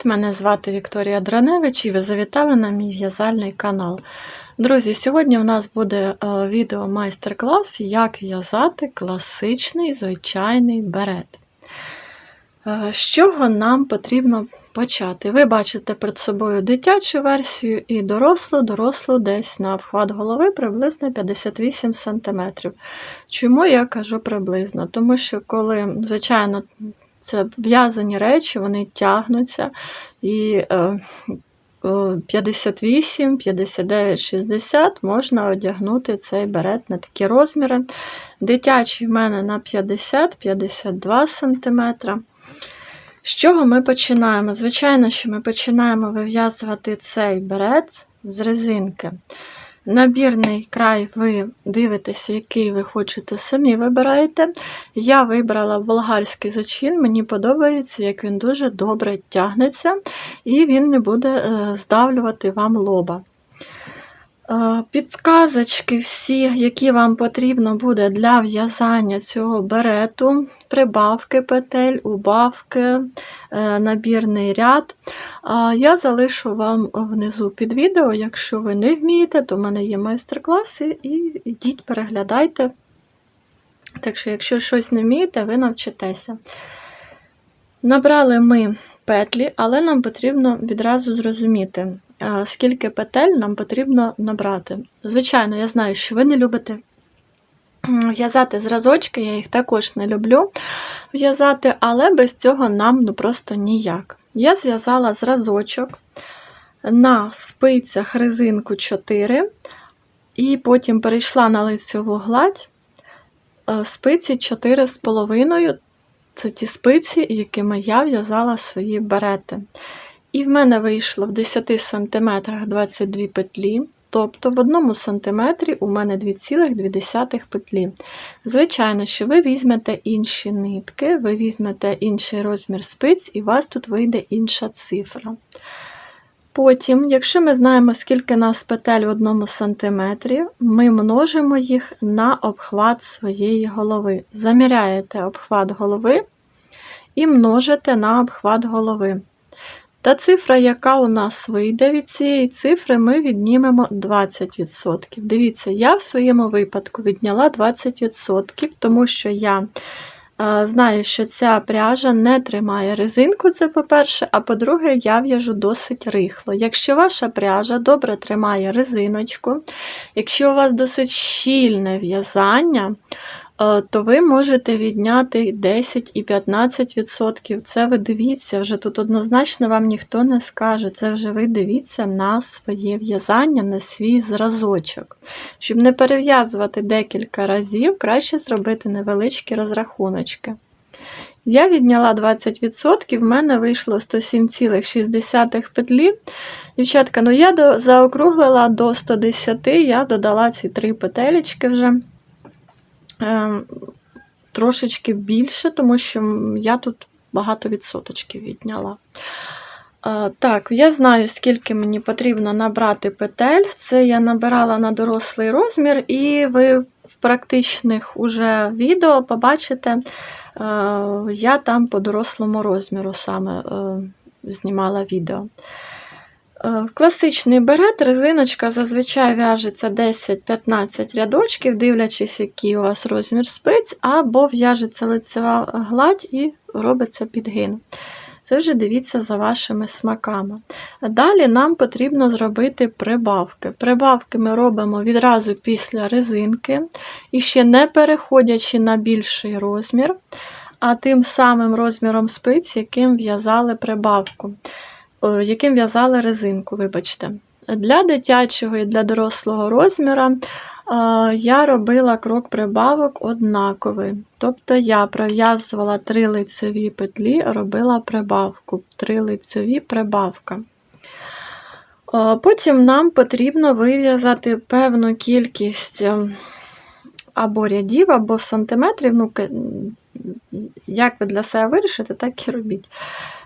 привіт! Мене звати Вікторія Драневич і ви завітали на мій в'язальний канал. Друзі, сьогодні у нас буде е, відео майстер-клас, як в'язати класичний звичайний берет. Е, З чого нам потрібно почати? Ви бачите перед собою дитячу версію і дорослу, дорослу десь на вхват голови приблизно 58 см. Чому я кажу приблизно? Тому що коли, звичайно, це в'язані речі, вони тягнуться. І е, е, 58, 59, 60 можна одягнути цей берет на такі розміри. Дитячий в мене на 50-52 см. З чого ми починаємо? Звичайно, що ми починаємо вив'язувати цей берет з резинки. Набірний край ви дивитеся, який ви хочете самі вибираєте. Я вибрала болгарський зачин, мені подобається, як він дуже добре тягнеться, і він не буде е, здавлювати вам лоба. Е, Підказочки всі, які вам потрібно буде для в'язання цього берету, прибавки петель, убавки, е, набірний ряд. Я залишу вам внизу під відео. Якщо ви не вмієте, то в мене є майстер-класи, і йдіть, переглядайте. Так що, якщо щось не вмієте, ви навчитеся. Набрали ми петлі, але нам потрібно відразу зрозуміти, скільки петель нам потрібно набрати. Звичайно, я знаю, що ви не любите в'язати зразочки, я їх також не люблю в'язати, але без цього нам ну, просто ніяк. Я зв'язала зразочок на спицях резинку 4, і потім перейшла на лицьову гладь спиці 4,5. Це ті спиці, якими я в'язала свої берети. І в мене вийшло в 10 см 22 петлі, тобто в 1 см у мене 2,2 петлі. Звичайно, що ви візьмете інші нитки, ви візьмете інший розмір спиць, і у вас тут вийде інша цифра. Потім, якщо ми знаємо, скільки нас петель в 1 см, ми множимо їх на обхват своєї голови. Заміряєте обхват голови і множите на обхват голови. Та цифра, яка у нас вийде від цієї цифри, ми віднімемо 20%. Дивіться, я в своєму випадку відняла 20%, тому що я е, знаю, що ця пряжа не тримає резинку, це по-перше, а по-друге, я в'яжу досить рихло. Якщо ваша пряжа добре тримає резиночку, якщо у вас досить щільне в'язання, то ви можете відняти 10 і 15%. Це ви дивіться, вже тут однозначно вам ніхто не скаже. Це вже ви дивіться на своє в'язання, на свій зразочок. Щоб не перев'язувати декілька разів, краще зробити невеличкі розрахуночки. Я відняла 20%, в мене вийшло 107,6 петлі. Дівчатка, ну я заокруглила до 110, я додала ці три петелечки вже. Ем, трошечки більше, тому що я тут багато відсоточків відняла. Е, так, я знаю, скільки мені потрібно набрати петель. Це я набирала на дорослий розмір, і ви в практичних уже відео побачите, е, я там по дорослому розміру саме е, знімала відео. Е, класичний берет, резиночка зазвичай в'яжеться 10-15 рядочків, дивлячись, який у вас розмір спиць, або в'яжеться лицева гладь і робиться підгин. Це вже дивіться за вашими смаками. Далі нам потрібно зробити прибавки. Прибавки ми робимо відразу після резинки, і ще не переходячи на більший розмір, а тим самим розміром спиць, яким в'язали прибавку. Е, яким в'язали резинку, вибачте. Для дитячого і для дорослого розміра е, я робила крок прибавок однаковий. Тобто я пров'язувала три лицеві петлі, робила прибавку, три лицеві прибавка. Е, потім нам потрібно вив'язати певну кількість або рядів, або сантиметрів. Ну, Як ви для себе вирішите, так і робіть.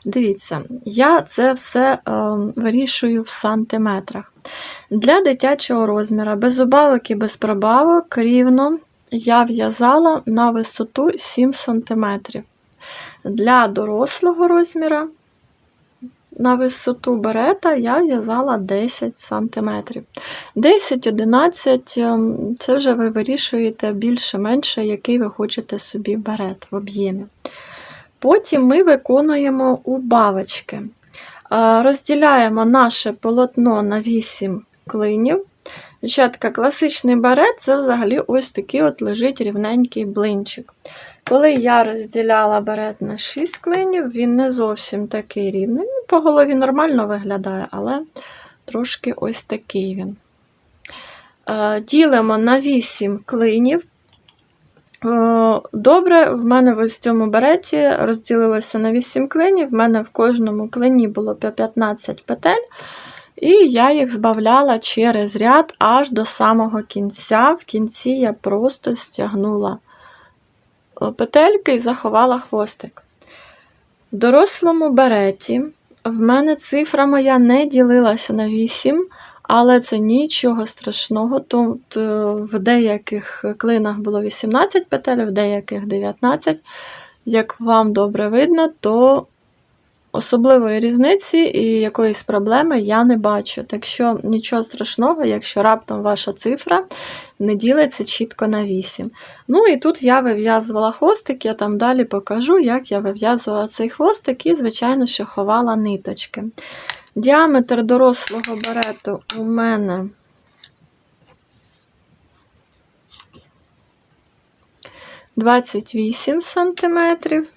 Дивіться, я це все е, вирішую в сантиметрах. Для дитячого розміру, без убавок і без пробавок, рівно я в'язала на висоту 7 см. Для дорослого розміру на висоту берета я в'язала 10 см. 10-11 ем, це вже ви вирішуєте більше-менше, який ви хочете собі берет в об'ємі. Потім ми виконуємо убавочки. Е, Розділяємо наше полотно на 8 клинів. Дівчатка, класичний барет це взагалі ось такий от лежить рівненький блинчик. Коли я розділяла берет на 6 клинів, він не зовсім такий рівний. Ну, По голові нормально виглядає, але трошки ось такий він. Е, Ділимо на 8 клинів. Е, Добре, в мене ось в цьому береті розділилося на 8 клинів. В мене в кожному клині було по 15 петель. І я їх збавляла через ряд аж до самого кінця. В кінці я просто стягнула петельки і заховала хвостик. В дорослому береті в мене цифра моя не ділилася на 8, але це нічого страшного. Тут е, в деяких клинах було 18 петель, в деяких 19. Як вам добре видно, то особливої різниці і якоїсь проблеми я не бачу. Так що нічого страшного, якщо раптом ваша цифра не ділиться чітко на 8. Ну і тут я вив'язувала хвостик, я там далі покажу, як я вив'язувала цей хвостик і, звичайно, що ховала ниточки. Діаметр дорослого берету у мене. Двадцять вісім сантиметрів.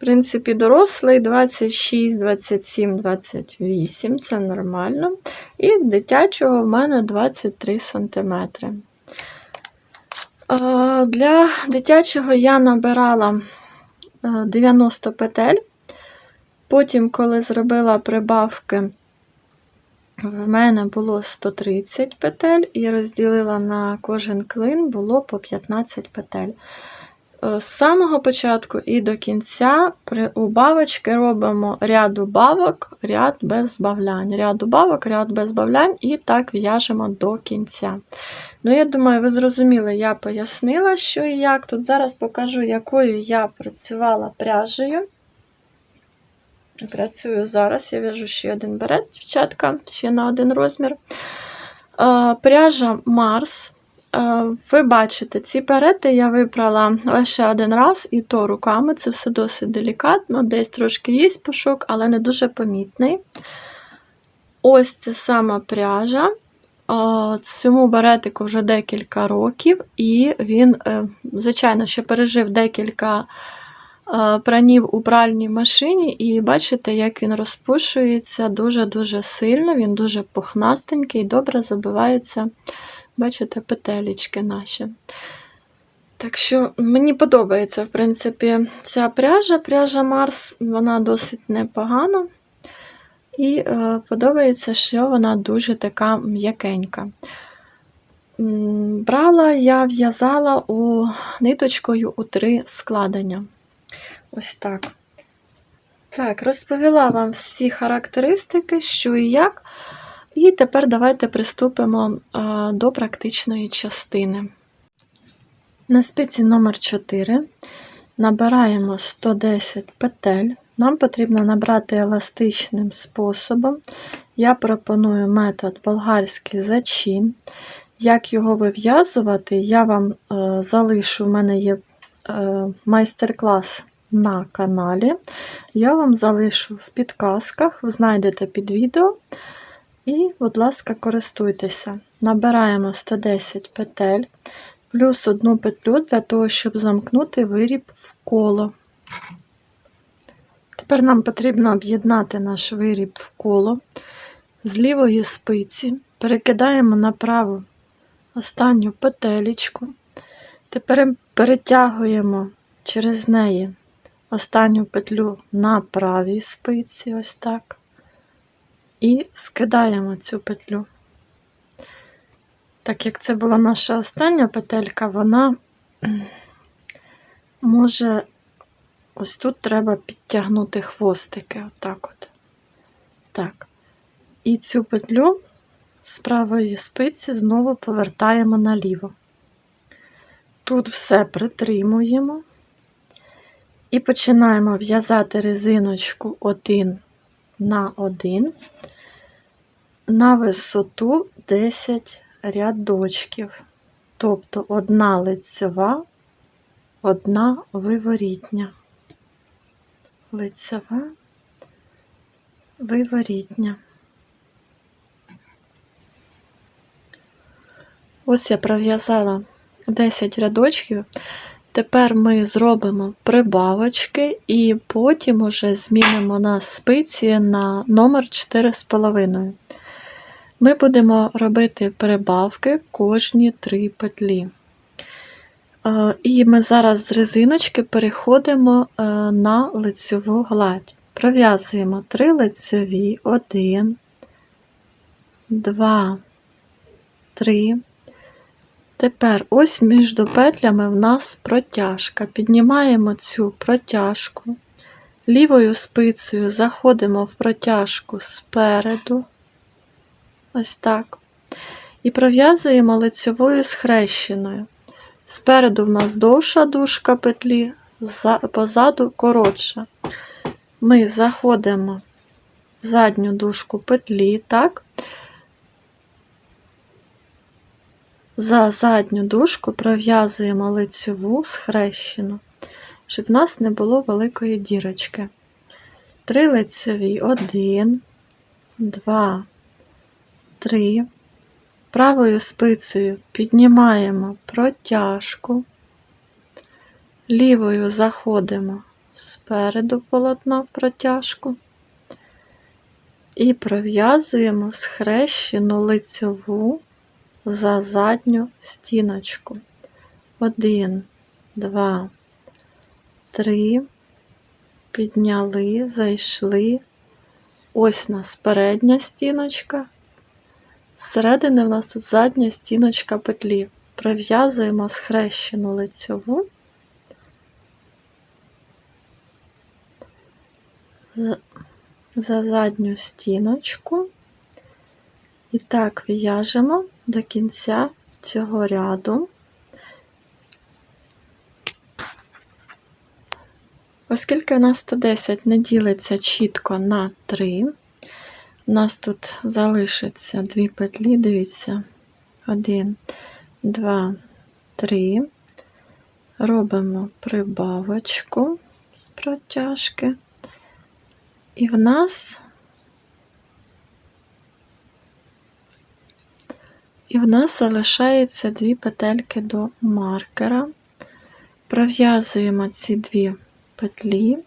В принципі, дорослий 26, 27, 28 це нормально. І дитячого в мене 23 см. Для дитячого я набирала 90 петель. Потім, коли зробила прибавки, в мене було 130 петель, і розділила на кожен клин було по 15 петель. З самого початку і до кінця при убавочки робимо ряд убавок, ряд без збавлянь. Ряд убавок, ряд без збавлянь, і так в'яжемо до кінця. Ну, я думаю, ви зрозуміли, я пояснила, що і як. Тут зараз покажу, якою я працювала пряжею. Працюю зараз, я в'яжу ще один берет, дівчатка, ще на один розмір. Пряжа Марс. Ви бачите, ці перети я випрала лише один раз, і то руками. Це все досить делікатно, десь трошки є пошук, але не дуже помітний. Ось це сама пряжа. Цьому беретику вже декілька років, і він, е, звичайно, що пережив декілька пранів у пральній машині, і бачите, як він розпушується дуже-дуже сильно, він дуже пухнастенький, добре забивається. Бачите, петелечки наші. Так що мені подобається, в принципі, ця пряжа, пряжа Марс, вона досить непогана. І е, подобається, що вона дуже така м'якенька. Брала я в'язала у ниточкою у три складення. Ось так. Так, розповіла вам всі характеристики, що і як. І тепер давайте приступимо до практичної частини. На спиці номер 4 набираємо 110 петель. Нам потрібно набрати еластичним способом. Я пропоную метод болгарський зачин. Як його вив'язувати, я вам е, залишу, в мене є е, майстер-клас на каналі. Я вам залишу в підказках, ви знайдете під відео. І, будь ласка, користуйтеся. Набираємо 110 петель, плюс одну петлю для того, щоб замкнути виріб в коло. Тепер нам потрібно об'єднати наш виріб в коло з лівої спиці, перекидаємо на праву останню петелечку. Тепер перетягуємо через неї останню петлю на правій спиці, ось так і скидаємо цю петлю. Так як це була наша остання петелька, вона може, ось тут треба підтягнути хвостики, отак от. Так. І цю петлю з правої спиці знову повертаємо наліво. Тут все притримуємо і починаємо в'язати резиночку один на 1 на висоту 10 рядочків. Тобто одна лицьова, одна виворітня. Лицьова, виворітня. Ось я пров'язала 10 рядочків. Тепер ми зробимо прибавочки і потім уже змінимо на спиці на номер 4,5. Ми будемо робити прибавки кожні 3 петлі. Е, І ми зараз з резиночки переходимо е, на лицьову гладь. Пров'язуємо 3 лицьові, 1, 2, 3. Тепер ось між петлями в нас протяжка. Піднімаємо цю протяжку. Лівою спицею заходимо в протяжку спереду. Ось так. І пров'язуємо лицьовою схрещеною. Спереду в нас довша дужка петлі, позаду коротша. Ми заходимо в задню дужку петлі, так? За задню дужку пров'язуємо лицьову схрещену, щоб в нас не було великої дірочки. Три лицеві, один, два, три. Правою спицею піднімаємо протяжку, лівою заходимо спереду полотна в протяжку і пров'язуємо схрещену лицьову за задню стіночку. Один, два, три. Підняли, зайшли. Ось у нас передня стіночка. Зсередини в нас тут задня стіночка петлі. Пров'язуємо схрещену лицьову. За задню стіночку. І так в'яжемо до кінця цього ряду. Оскільки у нас 110 не ділиться чітко на 3, у нас тут залишиться дві петлі, дивіться, 1, 2, 3. Робимо прибавочку з протяжки, і в нас І в нас залишається дві петельки до маркера. Пров'язуємо ці дві петлі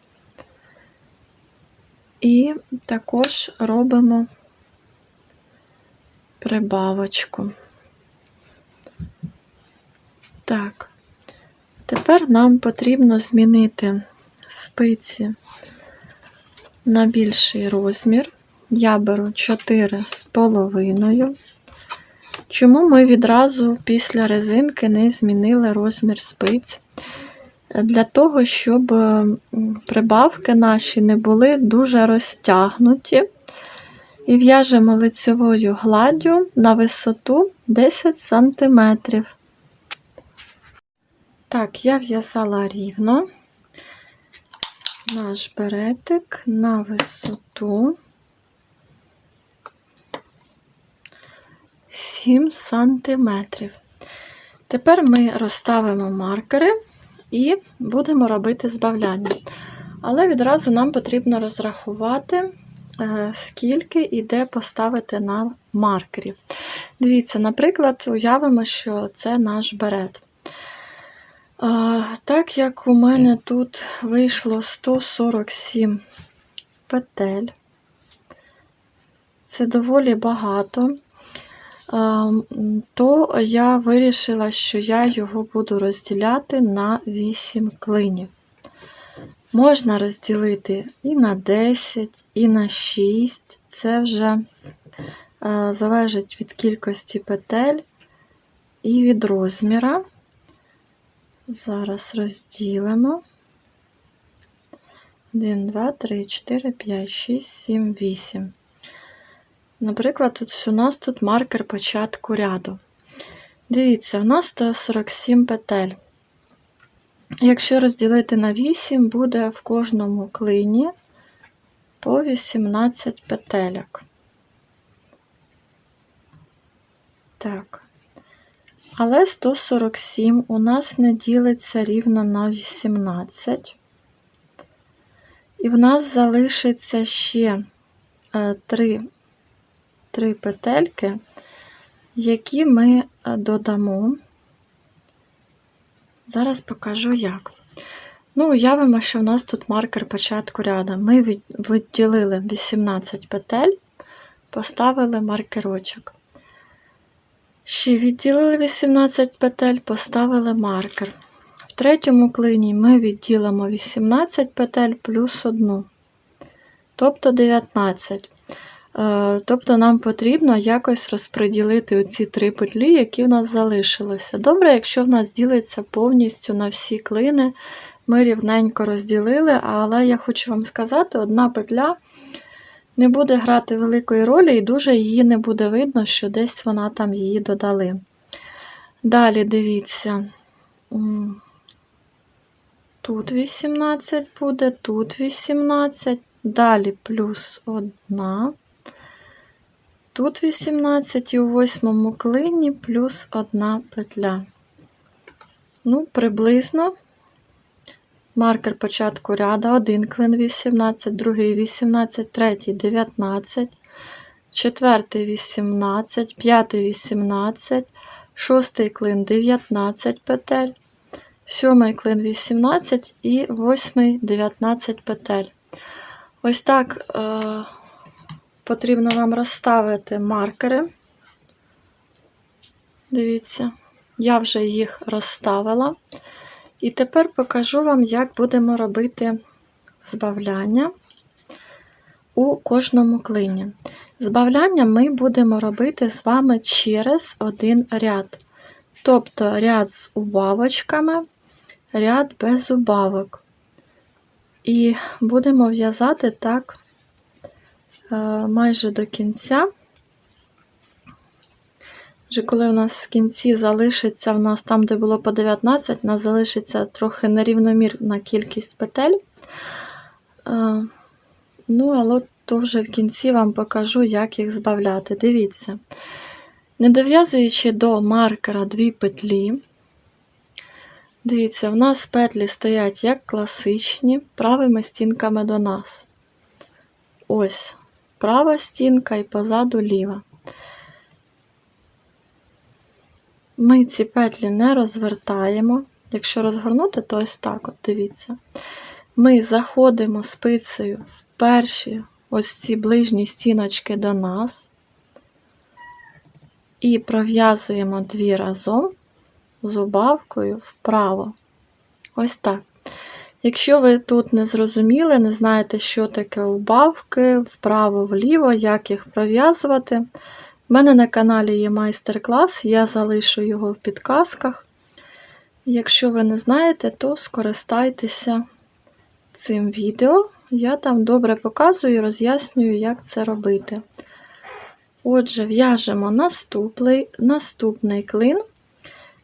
і також робимо прибавочку. Так, тепер нам потрібно змінити спиці на більший розмір. Я беру 4 з половиною. Чому ми відразу після резинки не змінили розмір спиць? Для того, щоб прибавки наші не були дуже розтягнуті. І в'яжемо лицевою гладдю на висоту 10 см. Так, я в'язала рівно наш беретик на висоту 7 сантиметрів. Тепер ми розставимо маркери і будемо робити збавляння. Але відразу нам потрібно розрахувати, е, скільки і де поставити на маркерів. Дивіться, наприклад, уявимо, що це наш берет. Е, так як у мене тут вийшло 147 петель, це доволі багато то я вирішила, що я його буду розділяти на 8 клинів. Можна розділити і на 10, і на 6. Це вже залежить від кількості петель і від розміра. Зараз розділимо. 1, 2, 3, 4, 5, 6, 7, 8. Наприклад, тут у нас тут маркер початку ряду. Дивіться, у нас 147 петель. Якщо розділити на 8, буде в кожному клині по 18 петельок. Так. Але 147 у нас не ділиться рівно на 18. І в нас залишиться ще е, 3, 3 петельки, які ми е, додамо. Зараз покажу як. Ну, уявимо, що в нас тут маркер початку ряду. Ми відділили 18 петель, поставили маркерочок. Ще відділили 18 петель, поставили маркер. В третьому клині ми відділимо 18 петель плюс 1, тобто 19. Е, Тобто нам потрібно якось розподілити оці три петлі, які в нас залишилися. Добре, якщо в нас ділиться повністю на всі клини, ми рівненько розділили, але я хочу вам сказати, одна петля не буде грати великої ролі і дуже її не буде видно, що десь вона там її додали. Далі дивіться, тут 18 буде, тут 18, далі плюс 1. Тут 18 і у восьмому клині плюс одна петля. Ну, приблизно маркер початку ряда, один клин 18, другий 18, третій 19, четвертий 18, п'ятий 18, шостий клин 19 петель, сьомий клин 18 і восьмий 19 петель. Ось так е, потрібно вам розставити маркери. Дивіться, я вже їх розставила. І тепер покажу вам, як будемо робити збавляння у кожному клині. Збавляння ми будемо робити з вами через один ряд. Тобто ряд з убавочками, ряд без убавок. І будемо в'язати так майже до кінця. Вже коли у нас в кінці залишиться, в нас там, де було по 19, у нас залишиться трохи нерівномірна кількість петель. Е, Ну, але то вже в кінці вам покажу, як їх збавляти. Дивіться. Не дов'язуючи до маркера дві петлі, дивіться, в нас петлі стоять як класичні, правими стінками до нас. Ось, права стінка і позаду ліва. Ми ці петлі не розвертаємо. Якщо розгорнути, то ось так, от дивіться. Ми заходимо спицею в перші ось ці ближні стіночки до нас і пров'язуємо дві разом з убавкою вправо. Ось так. Якщо ви тут не зрозуміли, не знаєте, що таке убавки, вправо-вліво, як їх пров'язувати, в мене на каналі є майстер-клас, я залишу його в підказках. Якщо ви не знаєте, то скористайтеся цим відео. Я там добре показую і роз'яснюю, як це робити. Отже, в'яжемо наступний, наступний клин,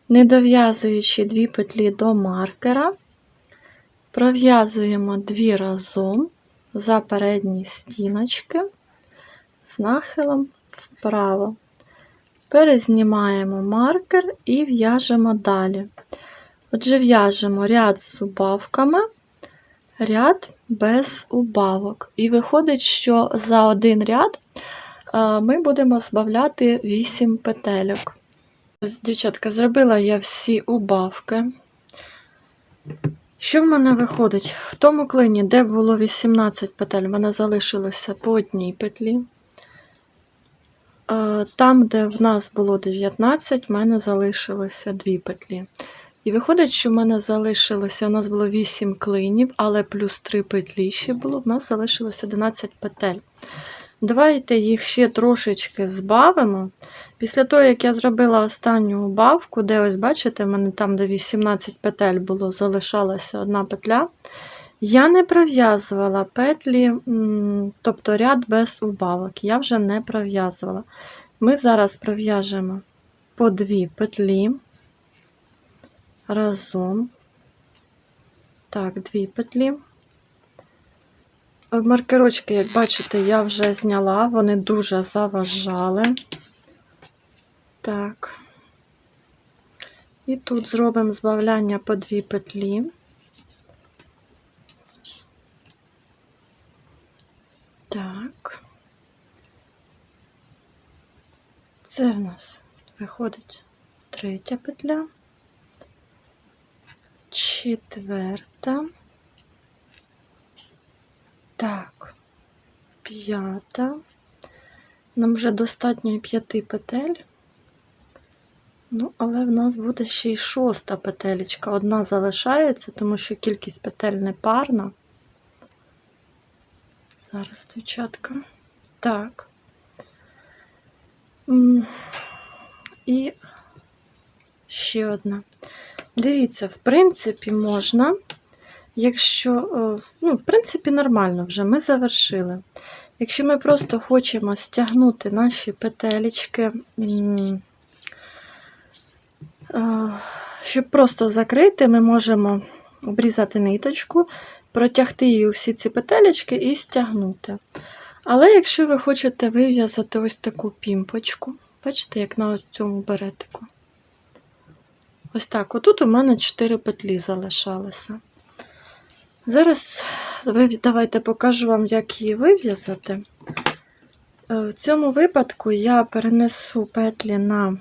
не дов'язуючи дві петлі до маркера, пров'язуємо дві разом за передні стіночки з нахилом вправо. Перезнімаємо маркер і в'яжемо далі. Отже, в'яжемо ряд з убавками, ряд без убавок. І виходить, що за один ряд е, ми будемо збавляти 8 петельок. Дівчатка, зробила я всі убавки. Що в мене виходить? В тому клині, де було 18 петель, в мене залишилося по одній петлі. Е, Там, де в нас було 19, в мене залишилося 2 петлі. І виходить, що в мене залишилося, у нас було 8 клинів, але плюс 3 петлі ще було, в нас залишилося 11 петель. Давайте їх ще трошечки збавимо. Після того, як я зробила останню убавку, де ось, бачите, в мене там, де 18 петель було, залишалася одна петля. Я не пров'язувала петлі, тобто ряд без убавок. Я вже не пров'язувала. Ми зараз пров'яжемо по дві петлі разом. Так, дві петлі. Маркерочки, як бачите, я вже зняла, вони дуже заважали. Так. І тут зробимо збавляння по дві петлі. Так. Це в нас виходить третя петля, четверта. Так, п'ята. Нам вже достатньо і п'яти петель. Ну, але в нас буде ще й шоста петелечка. Одна залишається, тому що кількість петель не парна. Зараз, дівчатка. Так. І ще одна. Дивіться, в принципі, можна, якщо, е, ну, в принципі, нормально вже ми завершили. Якщо ми просто хочемо стягнути наші е, щоб просто закрити, ми можемо обрізати ниточку, протягти її всі ці петелечки і стягнути. Але якщо ви хочете вив'язати ось таку пімпочку, бачите, як на ось цьому беретику. Ось так. Отут у мене 4 петлі залишалося. Зараз давайте покажу вам, як її вив'язати. Е, В цьому випадку я перенесу петлі на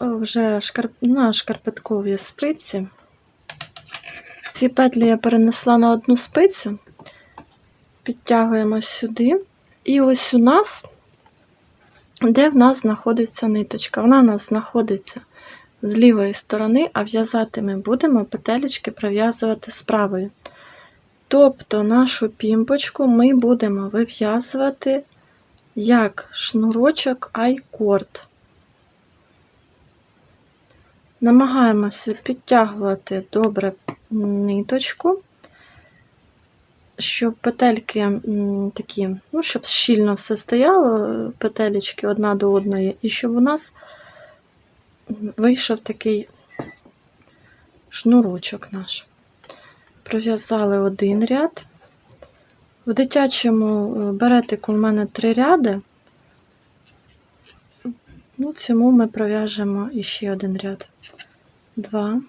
вже шкарп... на шкарпеткові спиці. Ці петлі я перенесла на одну спицю, підтягуємо сюди. І ось у нас, де в нас знаходиться ниточка. Вона у нас знаходиться з лівої сторони, а в'язати ми будемо петелечки пров'язувати з правої. Тобто нашу пімпочку ми будемо вив'язувати як шнурочок айкорд. Намагаємося підтягувати добре ниточку, щоб петельки такі, ну, щоб щільно все стояло, петелечки одна до одної, і щоб у нас вийшов такий шнурочок наш. Пров'язали один ряд. В дитячому е, беретику в мене три ряди. Ну, цьому ми пров'яжемо іще один ряд. Два.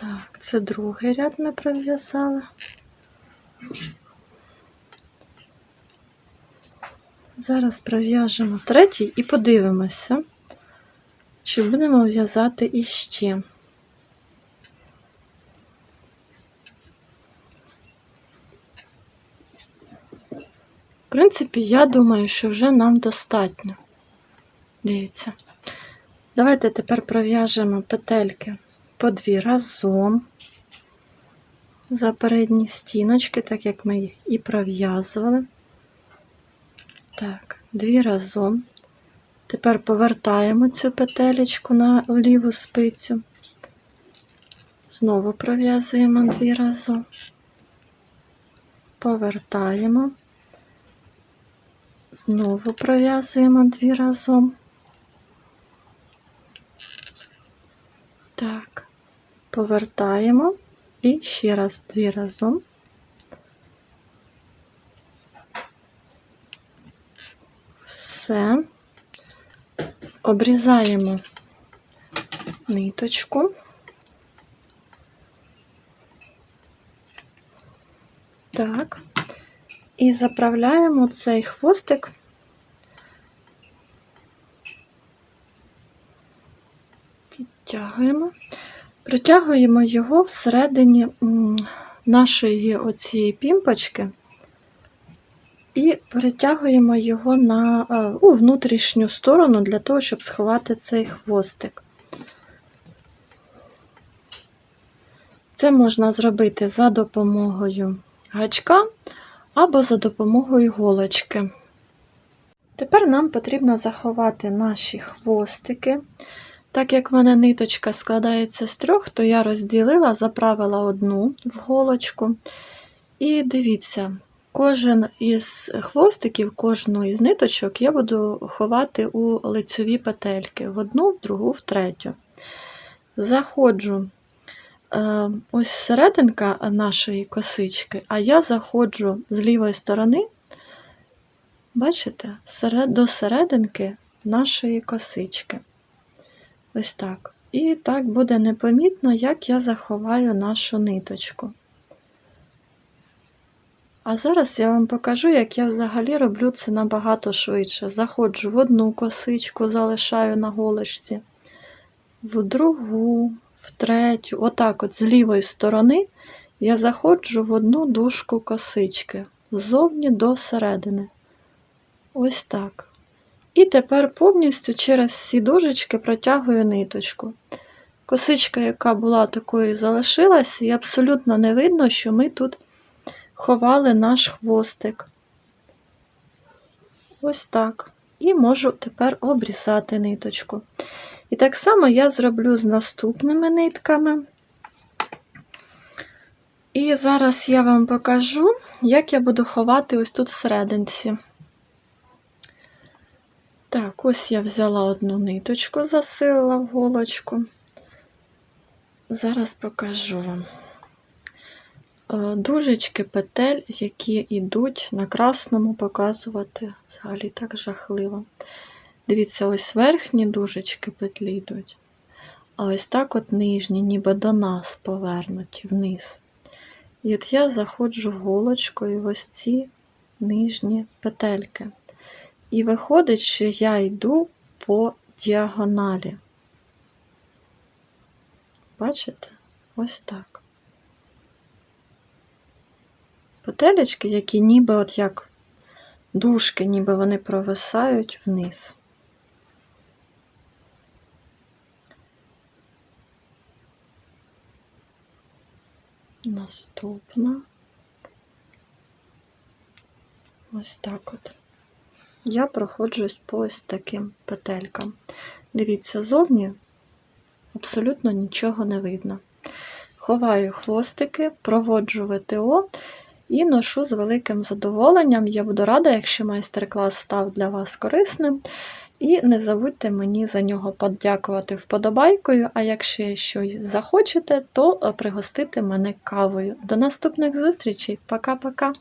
Так, це другий ряд ми пров'язали. Зараз пров'яжемо третій і подивимося, чи будемо в'язати іще. В принципі, я думаю, що вже нам достатньо. Дивіться. Давайте тепер пров'яжемо петельки по дві разом за передні стіночки, так як ми їх і пров'язували. Так, дві разом. Тепер повертаємо цю петелечку на ліву спицю. Знову пров'язуємо дві разом. Повертаємо. Знову пров'язуємо дві разом. Так, повертаємо і ще раз дві разом. Все. Обрізаємо ниточку. Так. І заправляємо цей хвостик підтягуємо, протягуємо його всередині нашої оцієї пімпочки і перетягуємо його на е, у внутрішню сторону для того, щоб сховати цей хвостик. Це можна зробити за допомогою гачка або за допомогою голочки. Тепер нам потрібно заховати наші хвостики. Так як в мене ниточка складається з трьох, то я розділила, заправила одну в голочку. І дивіться, кожен із хвостиків, кожну із ниточок я буду ховати у лицеві петельки в одну, в другу, в третю. Заходжу е, ось серединка нашої косички, а я заходжу з лівої сторони, бачите, до серединки нашої косички. Ось так. І так буде непомітно, як я заховаю нашу ниточку. А зараз я вам покажу, як я взагалі роблю це набагато швидше. Заходжу в одну косичку, залишаю на голочці, в другу, в третю. Отак от з лівої сторони я заходжу в одну дужку косички, ззовні до середини. Ось так. І тепер повністю через всі дужечки протягую ниточку. Косичка, яка була такою, залишилася, і абсолютно не видно, що ми тут ховали наш хвостик. Ось так. І можу тепер обрізати ниточку. І так само я зроблю з наступними нитками. І зараз я вам покажу, як я буду ховати ось тут всерединці. Так, ось я взяла одну ниточку, засилила в голочку. Зараз покажу вам. Е, Дужечки петель, які йдуть на красному, показувати взагалі так жахливо. Дивіться, ось верхні дужечки петлі йдуть, а ось так от нижні, ніби до нас повернуті вниз. І от я заходжу голочкою в ось ці нижні петельки. І виходить, що я йду по діагоналі. Бачите? Ось так. Петелечки, які ніби от як дужки, ніби вони провисають вниз. Наступна. Ось так от. Я проходжусь по ось таким петелькам. Дивіться, зовні абсолютно нічого не видно. Ховаю хвостики, проводжу ВТО і ношу з великим задоволенням. Я буду рада, якщо майстер-клас став для вас корисним. І не забудьте мені за нього подякувати вподобайкою, а якщо щось захочете, то пригостити мене кавою. До наступних зустрічей. Пока-пока!